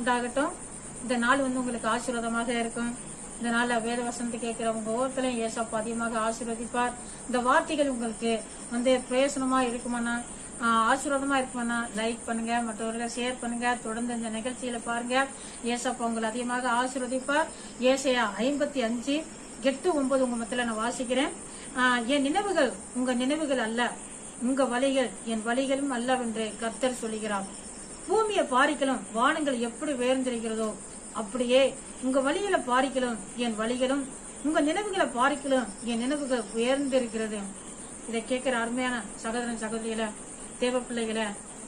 உண்டாகட்டும். இந்த நாள் வந்து உங்களுக்கு ஆசீர்வாதமாக இருக்கும். இந்த நாள்ல வேத வசனத்தை கேட்கிறவங்க ஒவ்வொருத்தரையும் ஏசப்பா அதிகமாக ஆசீர்வதிப்பார். இந்த வார்த்தைகள் உங்களுக்கு வந்து பிரயோசனமா இருக்குமானா ஆசீர்வாதமாக ஆசீர்வாதமா இருக்குமானா லைக் பண்ணுங்க மற்றவர்களை ஷேர் பண்ணுங்க தொடர்ந்து இந்த நிகழ்ச்சியில பாருங்க. ஏசப்பா உங்களை அதிகமாக ஆசீர்வதிப்பார். ஏசையா ஐம்பத்தி அஞ்சு எட்டு ஒன்பது உங்க மத்தியில நான் வாசிக்கிறேன். ஆஹ் என் நினைவுகள் உங்க நினைவுகள் அல்ல உங்க வழிகள் என் வழிகளும் அல்லவென்று கர்த்தர் சொல்லுகிறான் பூமியை பாரிக்கலும் வானங்கள் எப்படி உயர்ந்திருக்கிறதோ அப்படியே உங்க வழிகளை பாரிக்கலும் என் வழிகளும் உங்க நினைவுகளை பாரிக்கலும் என் நினைவுகள் உயர்ந்திருக்கிறது இதை கேட்கிற அருமையான சகோதரன் சகோதரிகள தேவ பிள்ளைகள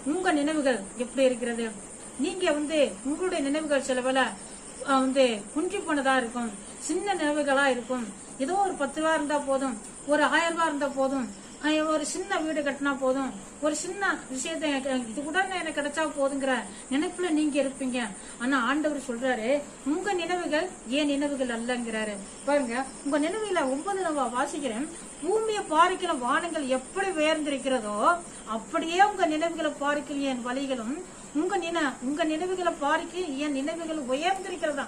உங்க நினைவுகள் எப்படி இருக்கிறது? நீங்க வந்து உங்களுடைய நினைவுகள் செலவுல அஹ், வந்து குன்றி போனதா இருக்கும் சின்ன நினைவுகளா இருக்கும். ஏதோ ஒரு பத்து ரூபா இருந்தா போதும் ஒரு ஆயிரம் ரூபாய் இருந்தா போதும் ஒரு சின்ன வீடு கட்டினா போதும். ஒரு சின்ன விஷயத்த இது கூட எனக்கு கிடைச்சா போதுங்கிற நினைப்புல நீங்க இருப்பீங்க. ஆனா ஆண்டவர் சொல்றாரு உங்க நினைவுகள் ஏன் நினைவுகள் அல்லங்கிறாரு. பாருங்க உங்க நினைவுகளை ஒன்பது நம்ம வாசிக்கிறேன். பூமியை பாரிக்கிற வானங்கள் எப்படி உயர்ந்திருக்கிறதோ அப்படியே உங்க நினைவுகளை பாரிக்கிற என் வழிகளும் உங்க நின உங்க நினைவுகளை பாரிக்க என் நினைவுகள் உயர்ந்திருக்கிறதா.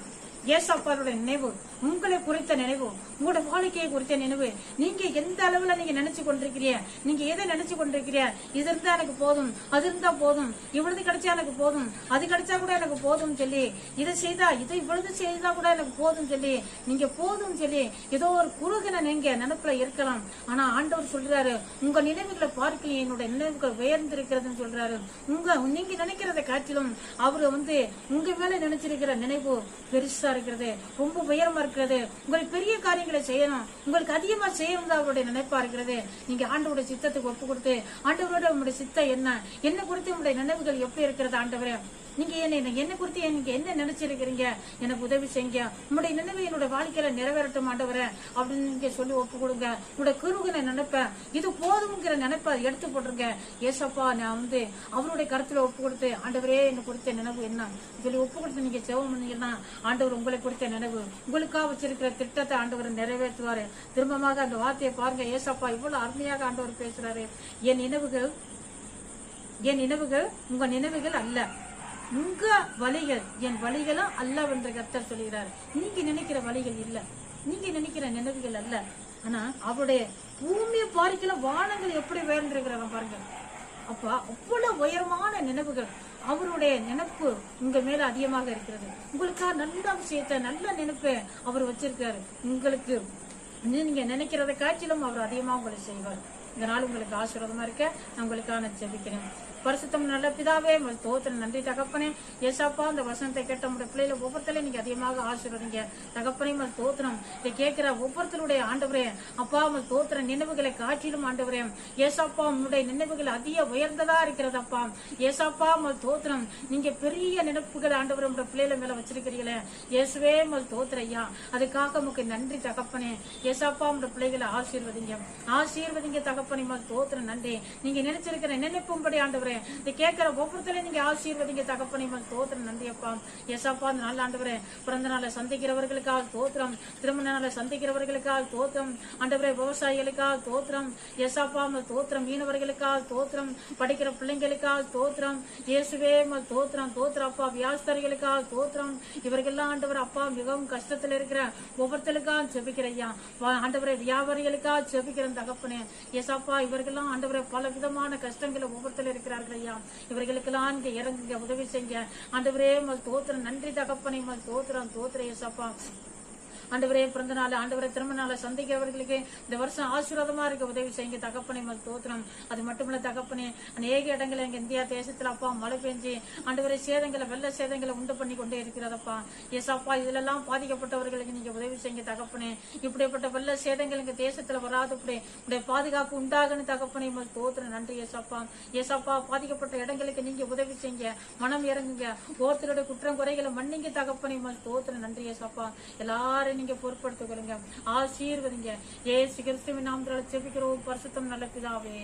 ஏசப்பாருடைய நினைவு உங்களை குறித்த நினைவு உங்களோட வாழ்க்கையை குறித்த நினைவு. நீங்க எந்த அளவுல நீங்க நினைச்சு கொண்டிருக்கிறீங்க? நீங்க எதை நினைச்சு கொண்டிருக்கிறீங்க? இது இருந்தா எனக்கு போதும் அது இருந்தா போதும் இவ்வளவு கிடைச்சா எனக்கு போதும் அது கிடைச்சா கூட எனக்கு போதும் சொல்லி இதை செய்தா இதை இவ்வளவு செய்தா கூட எனக்கு போதும் சொல்லி நீங்க போதும் சொல்லி ஏதோ ஒரு குறுகின நீங்க நினைப்புல இருக்கலாம். ஆனா ஆண்டவர் சொல்றாரு உங்க நினைவுகளை பார்க்கல என்னோட நினைவுகள் உயர்ந்திருக்கிறதுன்னு சொல்றாரு. உங்க நீங்க நினைக்கிறத காட்டிலும் அவரு வந்து உங்க மேல நினைச்சிருக்கிற நினைவு பெருசா இருக்கிறது ரொம்ப உயரமா இருக்கிறது உங்களுக்கு பெரிய காரியங்களை செய்யணும் உங்களுக்கு அதிகமா செய்யணும் தான் அவருடைய நினைப்பா இருக்கிறது. நீங்க ஆண்டவருடைய சித்தத்துக்கு ஒப்பு கொடுத்து ஆண்டவரோட உங்களுடைய சித்தம் என்ன? என்ன குறித்து உங்களுடைய நினைவுகள் எப்படி இருக்கிறது ஆண்டவரே? நீங்க என்ன என்ன குறித்து நீங்க என்ன நினைச்சிருக்கிறீங்க? எனக்கு உதவி செய்யுங்க. உங்களுடைய நினைவு என்னோட வாழ்க்கையில நிறைவேறட்டும் மாட்டவரேன் அப்படின்னு நீங்க சொல்லி ஒப்பு கொடுங்க. உங்களோட குருகனை நினைப்பேன் இது போதும்ங்கிற நினைப்பை அதை எடுத்து போட்டுருங்க. ஏசப்பா நான் வந்து அவருடைய கருத்துல ஒப்பு கொடுத்து ஆண்டவரே என்ன குறித்த நினைவு என்ன? சொல்லி ஒப்பு கொடுத்து நீங்க செவம் பண்ணீங்கன்னா ஆண்டவர் உங்களை குறித்த நினைவு உங்களுக்காக வச்சிருக்கிற திட்டத்தை ஆண்டவர் நிறைவேற்றுவாரு. திரும்பமாக அந்த வார்த்தையை பாருங்க. ஏசப்பா இவ்வளவு அருமையாக ஆண்டவர் பேசுறாரு. என் நினைவுகள் என் நினைவுகள் உங்க நினைவுகள் அல்ல. உங்க வழிகள் என் வழிகளும் என்று கர்த்தர் சொல்கிறார். நீங்க நினைக்கிற வழிகள் இல்ல. நீங்க நினைக்கிற நினைவுகள் அல்ல. ஆனா அவருடைய பூமியை பார்க்கல வானங்கள் எப்படி உயர்ந்திருக்கிறாங்க பாருங்க. அப்ப அவ்வளவு உயரமான நினைவுகள். அவருடைய நினைப்பு உங்க மேல அதிகமாக இருக்கிறது. உங்களுக்கா நல்ல விஷயத்த நல்ல நினைப்பை அவர் வச்சிருக்காரு. உங்களுக்கு நீங்க நினைக்கிறத காட்டிலும் அவர் அதிகமாக உங்களை செய்வார். இந்த நாள் உங்களுக்கு ஆசீர்வாதமா இருக்க. நான் உங்களுக்கான நான் ஜெபிக்கிறேன். பரிசுத்தம் நல்ல பிதாவே உங்கள் தோத்திரம் நன்றி தகப்பனே. ஏசாப்பா அந்த வசனத்தை கேட்ட உங்களுடைய பிள்ளைகளை ஒவ்வொருத்தரையும் நீங்க அதிகமாக ஆசீர்வதிங்க. தகப்பனே உங்கள் தோத்திரம். இதை கேட்கிற ஒவ்வொருத்தருடைய ஆண்டவரே. அப்பா உங்கள் தோத்திர நினைவுகளை காட்டிலும் ஆண்டவரே. ஏசாப்பா உங்களுடைய நினைவுகள் அதிக உயர்ந்ததா இருக்கிறதப்பா. ஏசாப்பா உங்கள் தோத்திரம். நீங்க பெரிய நினைப்புகள் ஆண்டவர் உங்களுடைய பிள்ளைகளை மேல வச்சிருக்கிறீங்களே இயேசுவே உங்கள் தோத்திரம் ஐயா. அதுக்காக உங்களுக்கு நன்றி தகப்பனே. ஏசாப்பா உங்களுடைய பிள்ளைகளை ஆசீர்வதிங்க. ஆசீர்வதிங்க தகப்ப தகப்பனே உங்கள் தோத்திரம் நன்றி. நீங்க நினைச்சிருக்கிற நினைப்பும்படி ஆண்டவரே இது கேட்கிற ஒவ்வொருத்தரையும் நீங்க ஆசீர்வதிங்க தகப்பனே உங்கள் தோத்திரம் நன்றி அப்பா. ஏசாப்பா அந்த நல்ல ஆண்டவரே பிறந்த நாளை சந்திக்கிறவர்களுக்காக தோத்திரம் திருமண நாளை சந்திக்கிறவர்களுக்காக தோத்திரம் ஆண்டவரே விவசாயிகளுக்காக தோத்திரம் ஏசாப்பா உங்கள் தோத்திரம் மீனவர்களுக்காக தோத்திரம் படிக்கிற பிள்ளைங்களுக்காக தோத்திரம் இயேசுவே உங்கள் தோத்திரம் தோத்திரம் அப்பா வியாஸ்தர்களுக்காக தோத்திரம் இவர்கள்லாம் ஆண்டவர் அப்பா மிகவும் கஷ்டத்தில் இருக்கிற ஒவ்வொருத்தருக்காக ஜெபிக்கிற ஐயா. ஆண்டவரே வியாபாரிகளுக்காக ஜெபிக்கிற தகப்பனே எஸ் அப்பா இவர்கள்லாம் ஆண்டவரை பல விதமான கஷ்டங்களை ஒவ்வொருத்தர் இருக்கிறார்கள் ஐயா. இவர்களுக்கெல்லாம் இங்க இறங்குங்க உதவி செய்ய ஆண்டவரே உங்கள் தோத்திரம் நன்றி தகப்பனை உங்கள் தோத்திரம் தோத்திர ஏசாப்பா ஆண்டவரே பிறந்த நாள் ஆண்டவரை திரும்ப நாளை சந்திக்கிறவர்களுக்கு இந்த வருஷம் ஆசீர்வாதமா இருக்க. உதவி செய்யுங்க. தகப்பனை உமக்கு தோத்திரம் அது மட்டுமல்ல தகப்பனே அநேக இடங்களை எங்க இந்தியா தேசத்துல அப்பா மழை பெஞ்சு ஆண்டவரை சேதங்களை வெள்ள சேதங்களை உண்டு பண்ணி கொண்டே இருக்கிறதப்பா. ஏசாப்பா இதுல எல்லாம் பாதிக்கப்பட்டவர்களுக்கு நீங்க உதவி செய்யுங்க தகப்பனே. இப்படிப்பட்ட வெள்ள சேதங்கள் எங்க தேசத்துல வராதபடி உடைய பாதுகாப்பு உண்டாகணும் தகப்பனை உமக்கு தோத்திரம் நன்றி ஏசாப்பா. ஏசாப்பா பாதிக்கப்பட்ட இடங்களுக்கு நீங்க உதவி செய்யுங்க. மனம் இறங்குங்க. ஒருத்தருடைய குற்றம் குறைகளை மன்னிங்க தகப்பனை உமக்கு தோத்திரம் நன்றி ஏசாப்பா. எல்லாரும் நீங்க பொருட்படுத்திக் கொள்ளுங்க ஆசீர்வதிங்க. ஏசு கிறிஸ்துவின் நாம் செபிக்கிறோம் பரிசுத்தம் நல்ல பிதாவே.